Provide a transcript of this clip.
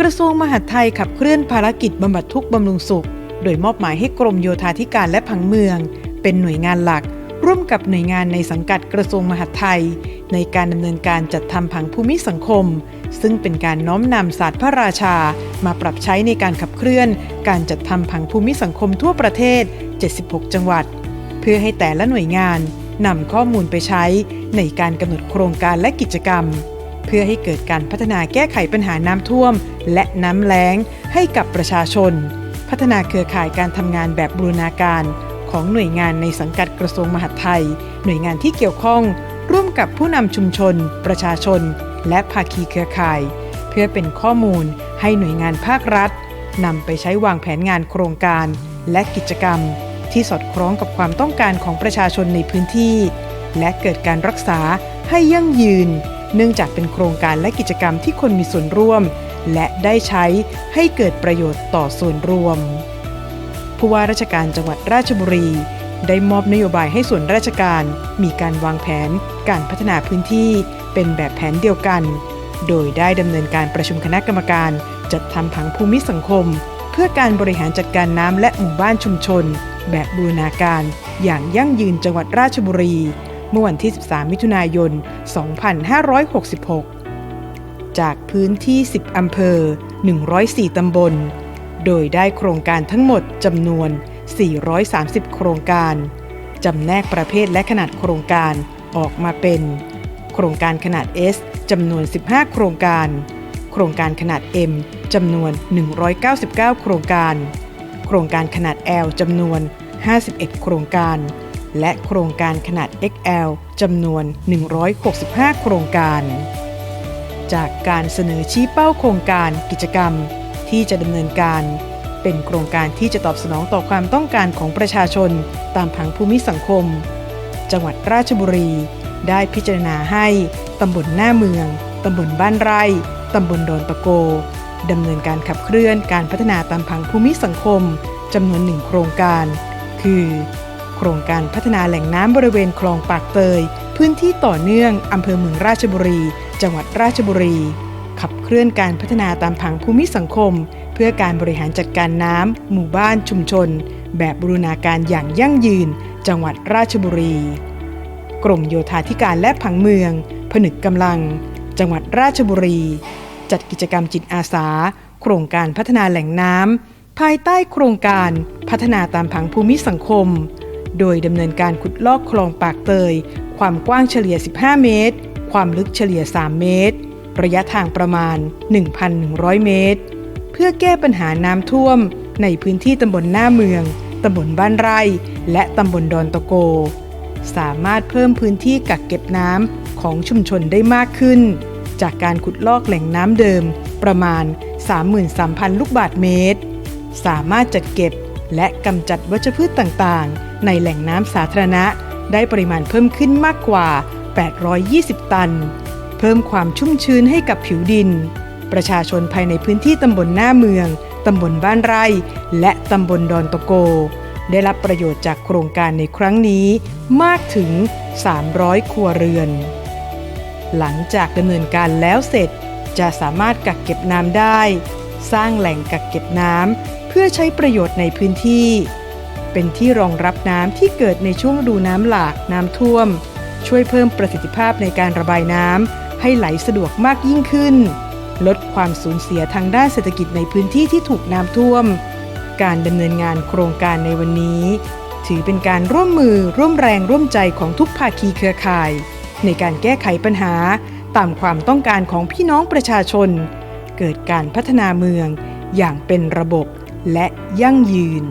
กระทรวงมหาดไทยขับเคลื่อนภารกิจบำบัดทุกข์บำรุงสุข โดยมอบหมายให้กรมโยธาธิการและผังเมือง เป็นหน่วยงานหลัก ร่วมกับหน่วยงานในสังกัดกระทรวงมหาดไทย ในการดำเนินการจัดทำผังภูมิสังคม ซึ่งเป็นการน้อมนำศาสตร์พระราชา มาปรับใช้ในการขับเคลื่อน การจัดทำผังภูมิสังคมทั่วประเทศ 76 จังหวัด เพื่อให้แต่ละหน่วยงานนำข้อมูลไปใช้ในการกำหนดโครงการและกิจกรรม เพื่อให้เกิดการพัฒนาแก้ไขปัญหาน้ำท่วม และน้ำแล้งให้กับประชาชน พัฒนาเครือข่ายการทำงานแบบบูรณาการของหน่วยงานในสังกัดกระทรวงมหาดไทย หน่วยงานที่เกี่ยวข้อง ร่วมกับผู้นำชุมชน ประชาชน และภาคีเครือข่าย เพื่อเป็นข้อมูลให้หน่วยงานภาครัฐนำไปใช้วางแผนงานโครงการ และกิจกรรม ที่สอดคล้องกับความต้องการของประชาชนในพื้นที่ และเกิดการรักษาให้ยั่งยืน เนื่องจากเป็นโครงการและกิจกรรมที่คนมีส่วนร่วม และได้ใช้ให้เกิดประโยชน์ต่อส่วนรวม ผู้ว่าราชการจังหวัดราชบุรี ได้มอบนโยบายให้ส่วนราชการ มีการวางแผน การพัฒนาพื้นที่ เป็นแบบแผนเดียวกัน โดยได้ดำเนินการประชุมคณะกรรมการ จัดทำผังภูมิสังคม เพื่อการบริหารจัดการน้ำและหมู่บ้านชุมชน แบบบูรณาการ อย่างยั่งยืนจังหวัดราชบุรี เมื่อวันที่ 13 มิถุนายน 2566 จากพื้นที่ 10 อำเภอ 104 ตำบล โดยได้โครงการทั้งหมดจำนวน 430 โครงการ จำแนกประเภทและขนาดโครงการออกมาเป็น โครงการขนาด S จำนวน 15 โครงการ โครงการขนาด M จำนวน 199 โครงการ โครงการขนาด L จำนวน 51 โครงการ และโครงการขนาด XL จำนวน 165 โครงการ จากการเสนอชี้เป้าโครงการกิจกรรมที่จะดำเนินการ เป็นโครงการที่จะตอบสนองต่อความต้องการของประชาชนตามผังภูมิสังคม จังหวัดราชบุรี ได้พิจารณาให้ตำบลหน้าเมือง ตำบลบ้านไร่ ตำบลดอนตะโกดำเนินการขับเคลื่อนการพัฒนาตามผังภูมิสังคมจำนวนหนึ่งโครงการ คือ โครงการพัฒนาแหล่งน้ำบริเวณคลองปากเตย พื้นที่ต่อเนื่องอำเภอเมืองราชบุรี จังหวัดราชบุรี ขับเคลื่อนการพัฒนาตามผังภูมิสังคม เพื่อการบริหารจัดการน้ำหมู่บ้านชุมชน แบบบูรณาการอย่างยั่งยืน จังหวัดราชบุรี กรมโยธาธิการและผังเมือง ผนึกกำลัง จังหวัดราชบุรี จัดกิจกรรมจิตอาสา โครงการพัฒนาแหล่งน้ำภายใต้โครงการพัฒนาตามผังภูมิสังคม โดยดำเนินการขุดลอกคลองปากเตย ความกว้างเฉลี่ย 15 เมตร ความลึกเฉลี่ย 3 เมตร ระยะทางประมาณ 1,100 เมตร เพื่อแก้ปัญหาน้ำท่วม ในพื้นที่ตำบลหน้าเมือง ตำบลบ้านไร่ และตำบลดอนตะโก สามารถเพิ่มพื้นที่กักเก็บน้ำของชุมชนได้มากขึ้น จากการขุดลอกแหล่งน้ำเดิมประมาณ 33,000 ลูกบาศก์เมตร สามารถจัดเก็บและกำจัดวัชพืชต่างๆ ในแหล่งน้ำสาธารณะ ได้ปริมาณเพิ่มขึ้นมากกว่า 820 ตัน เพิ่มความชุ่มชื้นให้กับผิวดิน ประชาชนภายในพื้นที่ตำบลหน้าเมือง ตำบลบ้านไร่ และตำบลดอนตะโก ได้รับประโยชน์จากโครงการในครั้งนี้มากถึง 300 ครัวเรือน หลังจากดำเนินการแล้วเสร็จจะสามารถกักเก็บน้ำได้ สร้างแหล่งกักเก็บน้ำเพื่อใช้ประโยชน์ในพื้นที่ เป็นที่รองรับน้ำที่เกิดในช่วงดูน้ำหลากน้ำท่วม ช่วยเพิ่มประสิทธิภาพในการระบายน้ำให้ไหลสะดวกมากยิ่งขึ้น ลดความสูญเสียทางด้านเศรษฐกิจในพื้นที่ที่ถูกน้ำท่วม การดำเนินงานโครงการในวันนี้ ถือเป็นการร่วมมือร่วมแรงร่วมใจของทุกภาคีเครือข่าย ในการแก้ไขปัญหาตามความต้องการของพี่น้องประชาชน เกิดการพัฒนาเมืองอย่างเป็นระบบและยั่งยืน